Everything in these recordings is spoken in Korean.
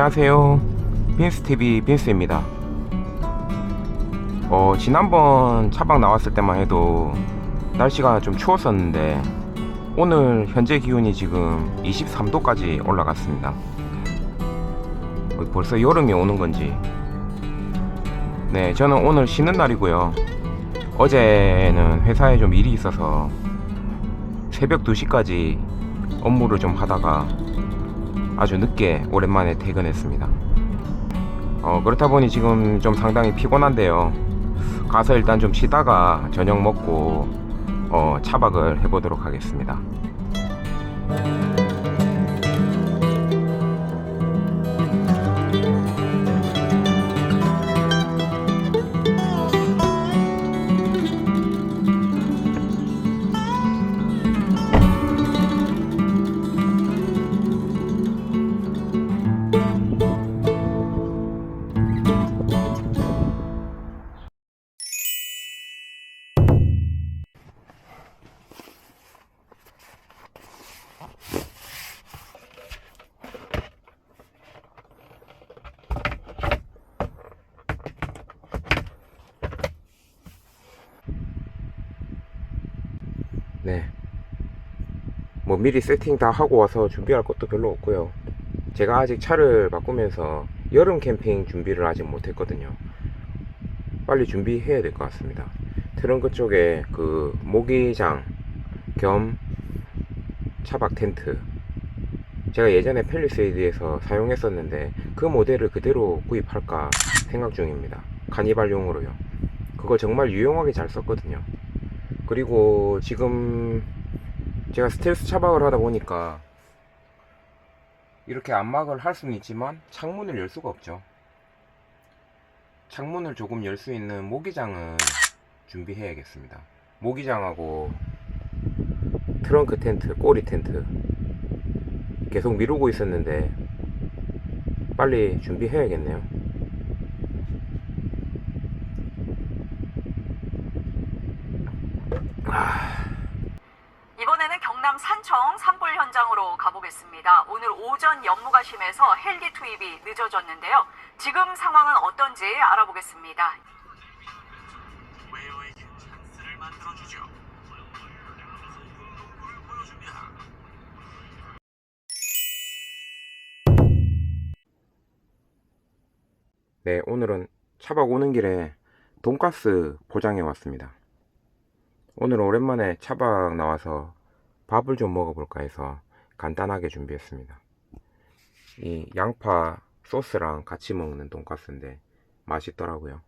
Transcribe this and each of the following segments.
안녕하세요. 빈스TV 빈스입니다. 어, 지난번 차박 나왔을 때만 해도 날씨가 좀 추웠었는데 오늘 현재 기온이 지금 23도까지 올라갔습니다. 어, 벌써 여름이 오는 건지. 네, 저는 오늘 쉬는 날이고요. 어제는 회사에 좀 일이 있어서 새벽 2시까지 업무를 좀 하다가 아주 늦게 오랜만에 퇴근했습니다. 어, 그렇다 보니 지금 좀 상당히 피곤한데요. 가서 일단 좀 쉬다가 저녁 먹고 어, 차박을 해보도록 하겠습니다. 미리 세팅 다 하고 와서 준비할 것도 별로 없고요. 제가 아직 차를 바꾸면서 여름 캠핑 준비를 아직 못했거든요. 빨리 준비해야 될 것 같습니다. 트렁크 쪽에 그 모기장 겸 차박 텐트. 제가 예전에 펠리세이드에서 사용했었는데 그 모델을 그대로 구입할까 생각 중입니다. 카니발용으로요. 그거 정말 유용하게 잘 썼거든요. 그리고 지금 제가 스텔스 차박을 하다 보니까 이렇게 안막을 할 수는 있지만 창문을 열 수가 없죠. 창문을 조금 열 수 있는 모기장은 준비해야겠습니다. 모기장하고 트렁크 텐트, 꼬리 텐트 계속 미루고 있었는데 빨리 준비해야겠네요. 이번에는 경남 산청 산불 현장으로 가보겠습니다. 오늘 오전 연무가 심해서 헬기 투입이 늦어졌는데요. 지금 상황은 어떤지 알아보겠습니다. 웨어에게 찬스를 만들어주죠. 보여줍니다. 네, 오늘은 차박 오는 길에 돈가스 포장해 왔습니다. 오늘 오랜만에 차박 나와서 밥을 좀 먹어볼까 해서 간단하게 준비했습니다. 이 양파 소스랑 같이 먹는 돈가스인데 맛있더라고요.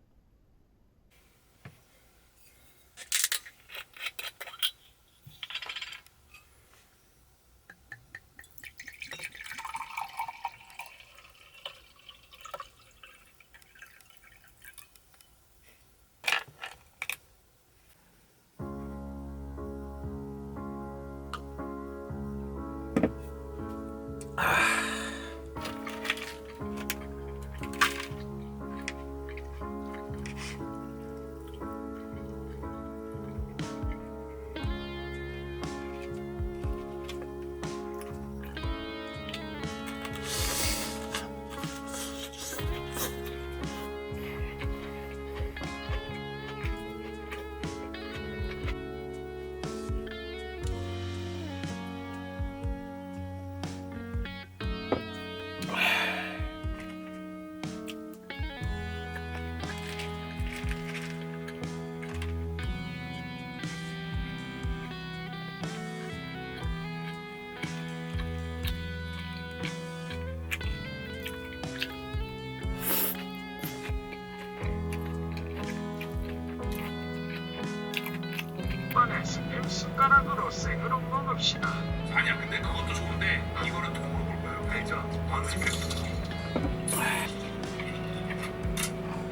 생으로 먹읍시다. 아니야, 근데 그것도 좋은데 이거는 통으로 볼 거예요. 알죠? 스팸.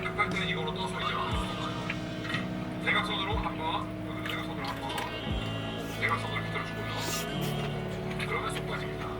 급할 때는 이걸로 떠서이죠. 대각선으로 한 번, 여기도 대각선으로 한 번. 대각선으로 이렇게 들어주고요. 그러면 쏙 빠집니다.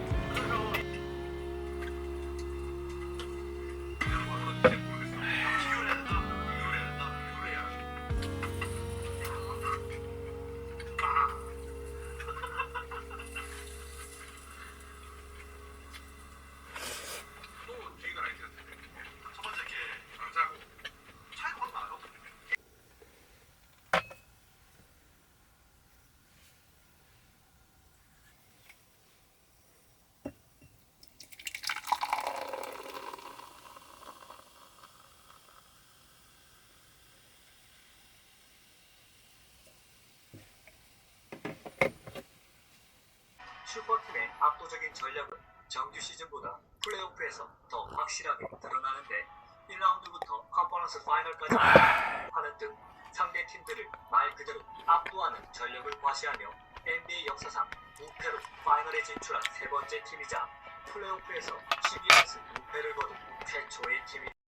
슈퍼팀의 압도적인 전력은 정규 시즌보다 플레이오프에서 더 확실하게 드러나는데 1라운드부터 컨퍼런스 파이널까지 하는 등 상대 팀들을 말 그대로 압도하는 전력을 과시하며 NBA 역사상 무패로 파이널에 진출한 세 번째 팀이자 플레이오프에서 12연승 무패를 거둔 최초의 팀이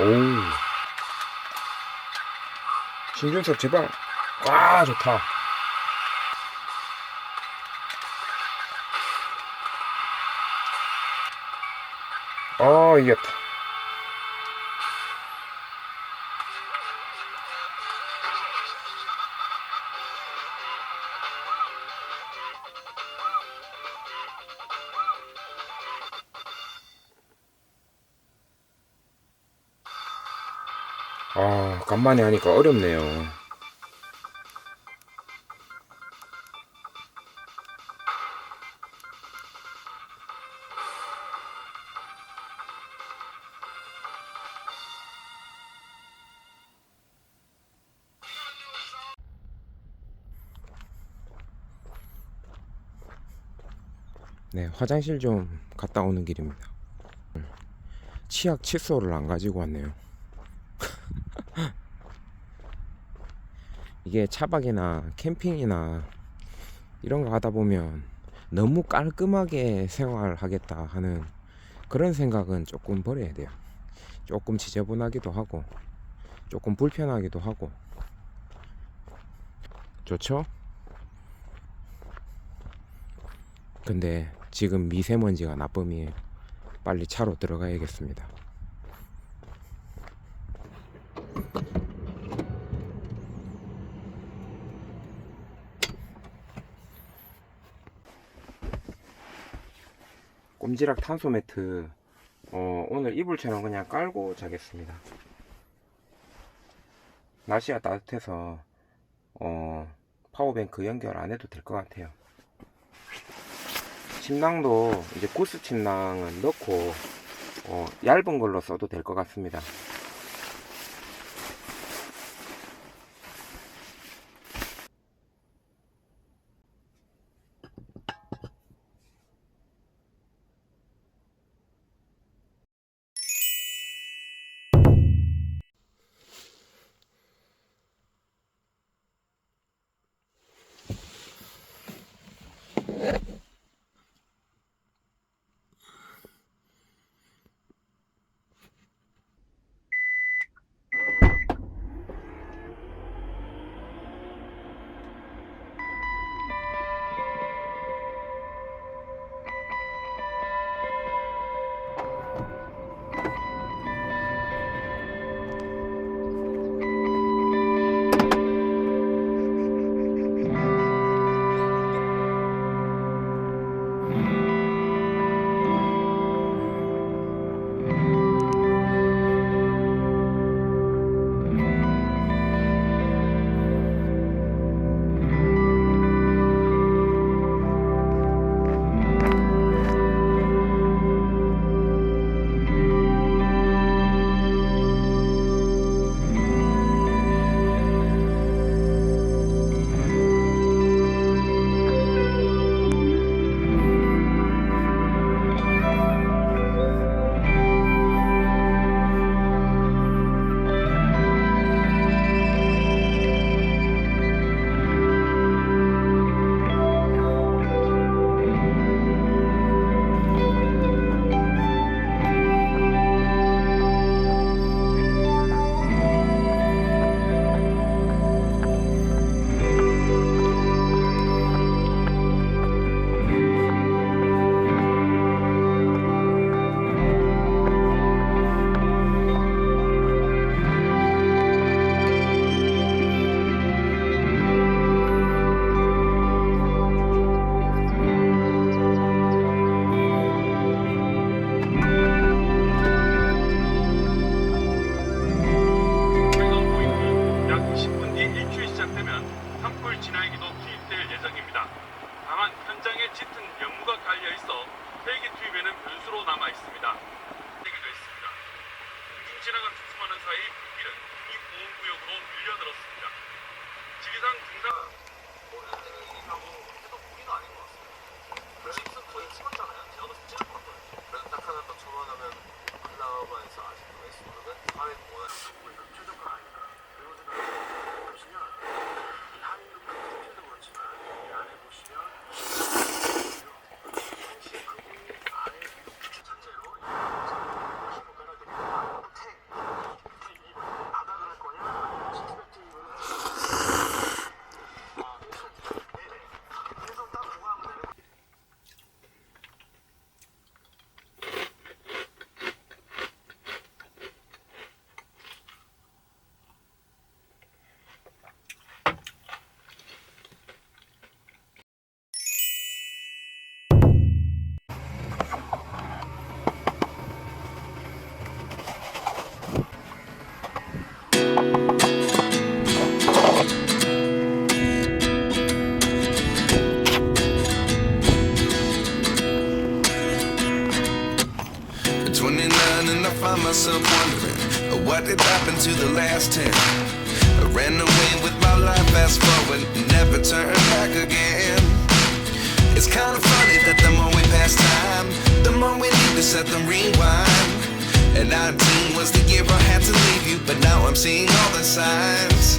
오우. 신준섭 제발. 와, 좋다. 아, 이겼다. 간만에 하니까 어렵네요. 네, 화장실 좀 갔다 오는 길입니다. 치약 칫솔을 안 가지고 왔네요. 이게 차박이나 캠핑이나 이런 거 하다 보면 너무 깔끔하게 생활하겠다 하는 그런 생각은 조금 버려야 돼요. 조금 지저분하기도 하고, 조금 불편하기도 하고. 좋죠? 근데 지금 미세먼지가 나쁨이에요. 빨리 차로 들어가야겠습니다. 꼼지락 탄소 매트 어, 오늘 이불처럼 그냥 깔고 자겠습니다. 날씨가 따뜻해서 어, 파워뱅크 연결 안 해도 될 것 같아요. 침낭도 이제 구스 침낭은 넣고 어, 얇은 걸로 써도 될 것 같습니다. to the last 10 I ran away with my life fast forward never turn back again It's kind of funny that the more we pass time the more we need to set them rewind and 19 was the year I had to leave you but now I'm seeing all the signs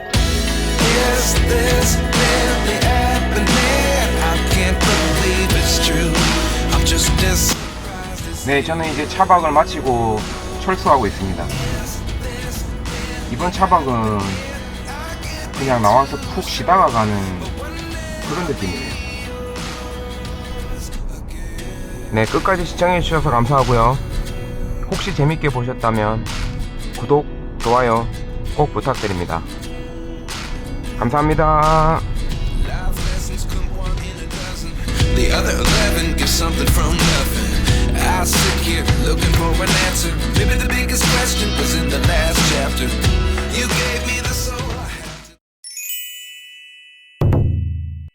Is this really happening? I can't believe it's true I'm just as surprised as 네, 저는 이제 차박을 마치고 철수하고 있습니다. 이번 차박은 그냥 나와서 푹 쉬다가 가는 그런 느낌이에요. 네, 끝까지 시청해주셔서 감사하고요. 혹시 재밌게 보셨다면 구독, 좋아요 꼭 부탁드립니다. 감사합니다. The other eleven get something from nothing. I sit here looking for an answer. Maybe the biggest question was in the last chapter. You gave me the